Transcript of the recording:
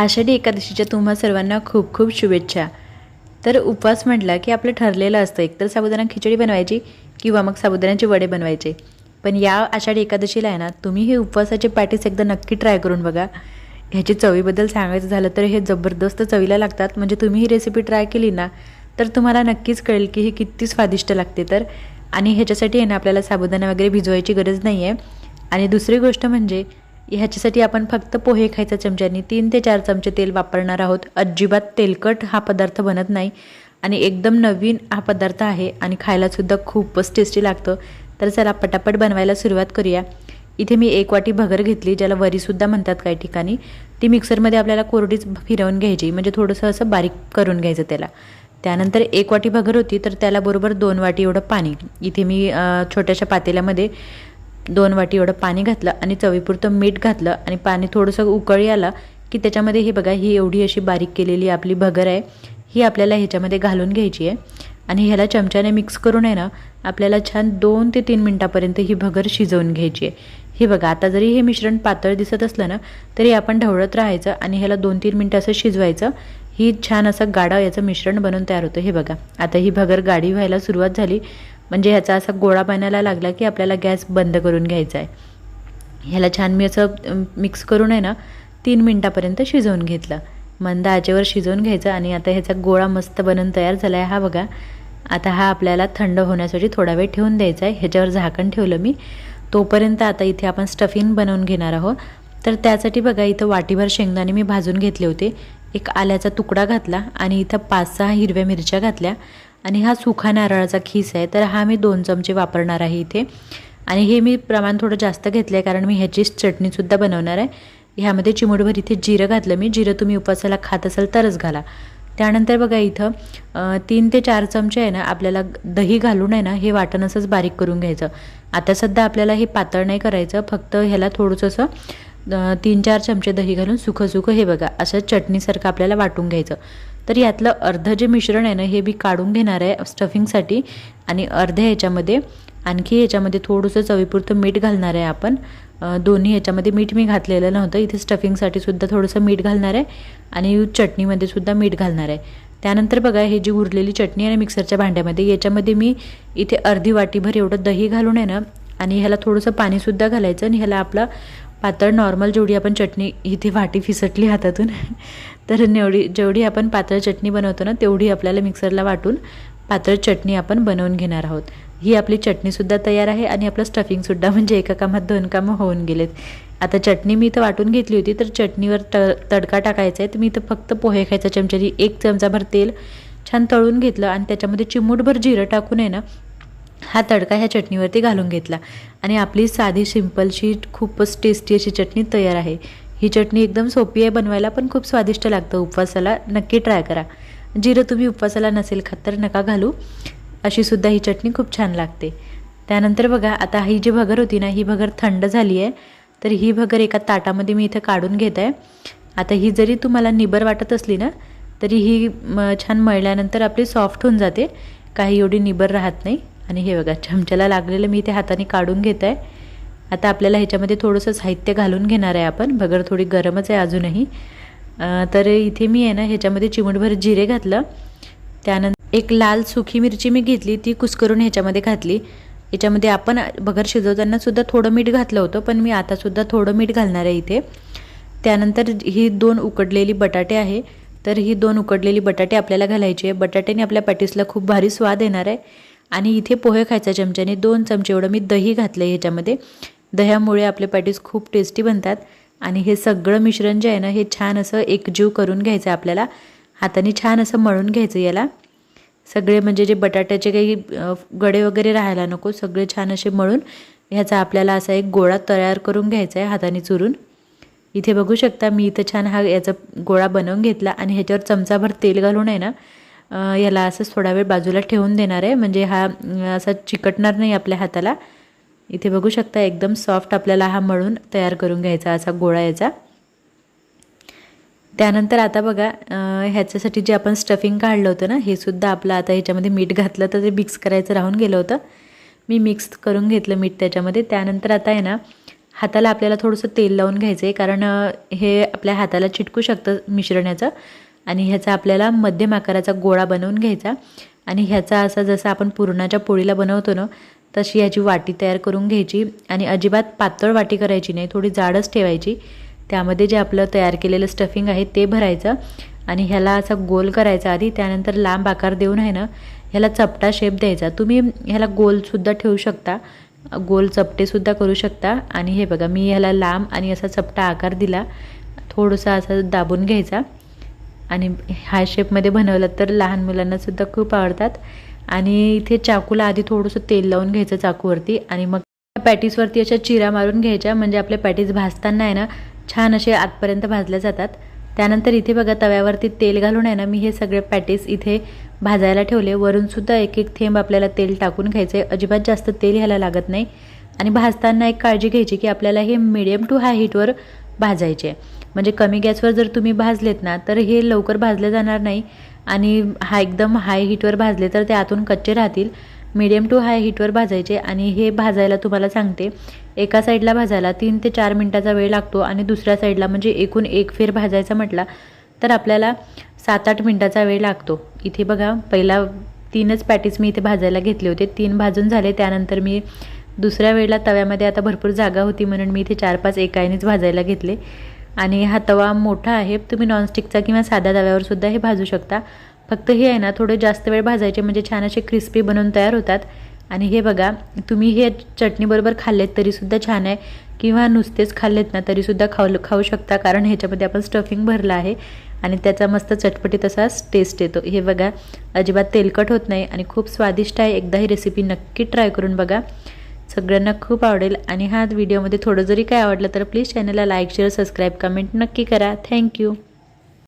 आषाढी एकादशीच्या तुम्हा सर्वांना खूप खूप शुभेच्छा. तर उपवास म्हटला की आपलं ठरलेलं असतं. एकतर साबुदाणा खिचडी बनवायची किंवा मग साबुदाण्याचे वडे बनवायचे. पण या आषाढी एकादशीला आहे ना तुम्ही हे उपवासाचे पॅटीस एकदा नक्की ट्राय करून बघा. ह्याची चवीबद्दल सांगायचं झालं तर हे जबरदस्त चवीला लागतात. म्हणजे तुम्ही ही रेसिपी ट्राय केली ना तर तुम्हाला नक्कीच कळेल की ही किती स्वादिष्ट लागते तर. आणि ह्याच्यासाठी आहे ना आपल्याला साबुदाणा वगैरे भिजवायची गरज नाही आहे आणि दुसरी गोष्ट म्हणजे ह्याच्यासाठी आपण फक्त पोहे खायच्या चमच्यानी तीन ते चार चमचे तेल वापरणार आहोत. अजिबात तेलकट हा पदार्थ बनत नाही आणि एकदम नवीन हा पदार्थ आहे आणि खायलासुद्धा खूपच टेस्टी लागतं. तर चला पटापट बनवायला सुरुवात करूया. इथे मी एक वाटी भगर घेतली ज्याला वरीसुद्धा म्हणतात काही ठिकाणी. ती मिक्सरमध्ये आपल्याला कोरडीच फिरवून घ्यायची म्हणजे थोडंसं असं बारीक करून घ्यायचं त्याला. त्यानंतर एक वाटी भगर होती तर त्याला बरोबर दोन वाटी एवढं पाणी. इथे मी छोट्याशा पातेल्यामध्ये दोन वाटी एवढं पाणी घातलं आणि चवीपुरतं मीठ घातलं आणि पाणी थोडंसं उकळी आलं की त्याच्यामध्ये ही बघा ही एवढी अशी बारीक केलेली आपली भगर आहे ही आपल्याला ह्याच्यामध्ये घालून घ्यायची आहे. आणि ह्याला चमच्याने मिक्स करून आहे ना आपल्याला छान दोन ते तीन मिनटापर्यंत ही भगर शिजवून घ्यायची आहे. हे बघा आता जरी हे मिश्रण पातळ दिसत असलं ना तरी आपण ढवळत राहायचं आणि ह्याला दोन तीन मिनटं असं शिजवायचं. ही छान असं गाडा याचं मिश्रण बनवून तयार होतं. हे बघा आता ही भगर गाडी व्हायला सुरुवात झाली. म्हणजे ह्याचा असा गोळा बनायला लागला की आपल्याला गॅस बंद करून घ्यायचा आहे ह्याला छान मी असं मिक्स करून आहे ना तीन मिनटापर्यंत शिजवून घेतलं. मंद आचेवर शिजवून घ्यायचं आणि आता ह्याचा गोळा मस्त बनवून तयार झाला आहे हा बघा. आता हा आपल्याला थंड होण्यासाठी थोडा वेळ ठेवून द्यायचा आहे ह्याच्यावर झाकण ठेवलं मी. तोपर्यंत आता इथे आपण स्टफिंग बनवून घेणार आहोत. तर त्यासाठी बघा इथं वाटीभर शेंगदाणे मी भाजून घेतले होते. एक आल्याचा तुकडा घातला आणि इथं पाच सहा हिरव्या मिरच्या घातल्या. आणि हा सुखा नारळाचा खीस आहे. तर हा मी दोन चमचे वापरणार आहे इथे. आणि हे मी प्रमाण थोडं जास्त घेतलं आहे कारण मी ह्याचीच चटणीसुद्धा बनवणार आहे. ह्यामध्ये चिमूटभर इथे जिरं घातलं मी. जिरं तुम्ही उपासाला खात असाल तरच घाला. त्यानंतर बघा इथं तीन ते चार चमचे आहे ना आपल्याला दही घालून आहे ना हे वाटण असंच बारीक करून घ्यायचं. आता सध्या आपल्याला हे पातळ नाही करायचं. फक्त ह्याला थोडंसं असं तीन चार चमचे दही घालून सुखं सुखं हे बघा असं चटणीसारखं आपल्याला वाटून घ्यायचं. तर यातलं अर्धं जे मिश्रण आहे ना हे मी काढून घेणार आहे स्टफिंगसाठी. आणि अर्ध्या ह्याच्यामध्ये आणखी ह्याच्यामध्ये थोडंसं चवीपुरतं मीठ घालणार आहे आपण. दोन्ही ह्याच्यामध्ये मीठ मी घातलेलं नव्हतं. इथे स्टफिंगसाठी सुद्धा थोडंसं मीठ घालणार आहे. आणि चटणीमध्ये सुद्धा मीठ घालणार आहे. त्यानंतर बघा हे जी उरलेली चटणी आहे मिक्सरच्या भांड्यामध्ये याच्यामध्ये मी इथे अर्धी वाटीभर एवढं दही घालून आहे ना आणि ह्याला थोडंसं पाणीसुद्धा घालायचं आणि ह्याला आपला पातळ नॉर्मल जेवढी आपण चटणी इथे वाटी फिसटली हातातून तर नेवढी जेवढी आपण पातळ चटणी बनवतो ना तेवढी आपल्याला मिक्सरला वाटून पातळ चटणी आपण बनवून घेणार आहोत. ही आपली चटणीसुद्धा तयार आहे आणि आपलं स्टफिंगसुद्धा म्हणजे एका कामात दोन कामं होऊन गेलेत. आता चटणी मी इथं वाटून घेतली होती तर चटणीवर त तडका टाकायचा आहे तर मी इथं फक्त पोहे खायचा चमच्यानी एक चमचाभर तेल छान तळून घेतलं आणि त्याच्यामध्ये चिमूटभर जिरं टाकून आहे ना हा तडका ह्या चटणीवरती घालून घेतला. आणि आपली साधी सिंपलशी खूपच टेस्टी अशी चटणी तयार आहे. ही चटणी एकदम सोपी आहे बनवायला पण खूप स्वादिष्ट लागतं. उपवासाला नक्की ट्राय करा. जिरं तुम्ही उपवासाला नसेल खात तर नका घालू. अशी सुद्धा ही चटणी खूप छान लागते. त्यानंतर बघा आता ही जी भगर होती ना ही भगर थंड झाली आहे. तर ही भगर एका ताटामध्ये मी इथं काढून घेत आहे. आता ही जरी तुम्हाला निबर वाटत असली ना तरी ही म छान मळल्यानंतर आपली सॉफ्ट होऊन जाते. काही एवढी निबर राहत नाही. आणि हे बघा चमच्याला लागलेलं मी इथे हाताने काढून घेत आहे आता आपल्याला ह्याच्यामध्ये थोडंसं साहित्य घालून घेणार आहे आपण. भगर थोडी गरमच आहे अजूनही. तर इथे मी आहे ना ह्याच्यामध्ये चिमूटभर जिरे घातलं. त्यानंतर एक लाल सुखी मिरची मी घेतली ती कुस्करून ह्याच्यामध्ये घातली. याच्यामध्ये आपण भगर शिजवताना सुद्धा थोडं मीठ घातलं होतं पण मी आतासुद्धा थोडं मीठ घालणार आहे इथे. त्यानंतर ही दोन उकडलेली बटाटे आहे. तर ही दोन उकडलेली बटाटे आपल्याला घालायची आहे. बटाट्याने आपल्या पॅटीसला खूप भारी स्वाद येणार आहे. आणि इथे पोहे खायचा चमच्याने दोन चमचे एवढं मी दही घातलं आहे ह्याच्यामध्ये. दह्यामुळे आपले पॅटीस खूप टेस्टी बनतात. आणि हे सगळं मिश्रण जे आहे ना हे छान असं एकजीव करून घ्यायचं आहे आपल्याला. हाताने छान असं मळून घ्यायचं याला. सगळे म्हणजे जे बटाट्याचे काही गडे वगैरे राहायला नको सगळे छान असे मळून ह्याचा आपल्याला असा एक गोळा तयार करून घ्यायचा आहे हाताने चुरून. इथे बघू शकता मी इथं छान हा याचा गोळा बनवून घेतला आणि ह्याच्यावर चमचाभर तेल घालून आहे ना याला असंच थोडा वेळ बाजूला ठेवून देणार आहे. म्हणजे हा असा चिकटणार नाही आपल्या हाताला. इथे बघू शकता एकदम सॉफ्ट आपल्याला हा मळून तयार करून घ्यायचा असा गोळा याचा. त्यानंतर आता बघा ह्याच्यासाठी जे आपण स्टफिंग काढलं होतं ना हे सुद्धा आपलं आता ह्याच्यामध्ये मीठ घातलं तर ते मिक्स करायचं राहून गेलं होतं. मी मिक्स करून घेतलं मीठ त्याच्यामध्ये. त्यानंतर आता आहे ना हाताला आपल्याला थोडंसं तेल लावून घ्यायचं आहे कारण हे आपल्या हाताला चिटकू शकतं मिश्रण्याचं आणि ह्याचा आपल्याला मध्यम आकाराचा गोळा बनवून घ्यायचा. आणि ह्याचा असा जसं आपण पुरणाच्या पोळीला बनवतो ना तशी ह्याची वाटी तयार करून घ्यायची. आणि अजिबात पातळ वाटी करायची नाही थोडी जाडच ठेवायची. त्यामध्ये जे आपलं तयार केलेलं स्टफिंग आहे ते भरायचं. आणि ह्याला असा गोल करायचा आधी त्यानंतर लांब आकार देऊन आहे ना ह्याला चपटा शेप द्यायचा. तुम्ही ह्याला गोलसुद्धा ठेवू शकता. गोल चपटेसुद्धा करू शकता. आणि हे बघा मी ह्याला लांब आणि असा चपटा आकार दिला. थोडंसं असं दाबून घ्यायचा. आणि ह्या शेपमध्ये बनवलं तर लहान मुलांनासुद्धा खूप आवडतात. आणि इथे चाकूला आधी थोडंसं तेल लावून घ्यायचं चाकूवरती आणि मग पॅटीसवरती अशा चिरा मारून घ्यायच्या. म्हणजे आपले पॅटीस भाजताना आहे ना छान असे आतपर्यंत भाजल्या जातात. त्यानंतर इथे बघा तव्यावरती तेल घालून आहे ना मी हे सगळे पॅटीस इथे भाजायला ठेवले. वरूनसुद्धा एक एक थेंब आपल्याला तेल टाकून घ्यायचं आहे अजिबात जास्त तेल ह्याला लागत नाही. आणि भाजताना एक काळजी घ्यायची की आपल्याला हे मिडियम टू हाय हीटवर भाजायचे आहे म्हणजे कमी गॅसवर जर तुम्ही भाजलेत ना तर हे लवकर भाजले जाणार नाही. आणि हा एकदम हाय हीटवर भाजले तर ते आतून कच्चे राहतील. मीडियम टू हाय हीटवर भाजायचे आणि हे भाजायला तुम्हाला सांगते. एका साईडला भाजायला तीन ते चार मिनटाचा वेळ लागतो आणि दुसऱ्या साईडला म्हणजे एकूण एक फेर भाजायचा म्हटला तर आपल्याला सात आठ मिनटाचा वेळ लागतो. इथे बघा पहिला तीनच पॅटीस मी इथे भाजायला घेतले होते. तीन भाजून झाले. त्यानंतर मी दुसऱ्या वेळेला तव्यामध्ये आता भरपूर जागा होती म्हणून मी इथे चार पाच एकायनेच भाजायला घेतले. आणि हा तवा मोठा आहे. तुम्ही नॉनस्टिकचा किंवा साध्या तव्यावर सुद्धा हे भाजू शकता. फक्त हे आहे ना थोडे जास्त वेळ भाजायचे म्हणजे छान असे क्रिस्पी बनवून तयार होतात. आणि हे बघा तुम्ही हे चटणीबरोबर खाल्लेत तरीसुद्धा छान आहे. किंवा नुसतेच खाल्लेत ना तरीसुद्धा खाऊ खाऊ शकता कारण ह्याच्यामध्ये आपण स्टफिंग भरलं आहे. आणि त्याचा मस्त चटपटीत असाच टेस्ट येतो. हे बघा अजिबात तेलकट होत नाही आणि खूप स्वादिष्ट आहे. एकदा ही रेसिपी नक्की ट्राय करून बघा. सगळ्यांना खूप आवडेल. आणि हा व्हिडिओमध्ये थोडं जरी काय आवडलं तर प्लीज चॅनलला लाईक शेअर सबस्क्राईब कमेंट नक्की करा. थँक्यू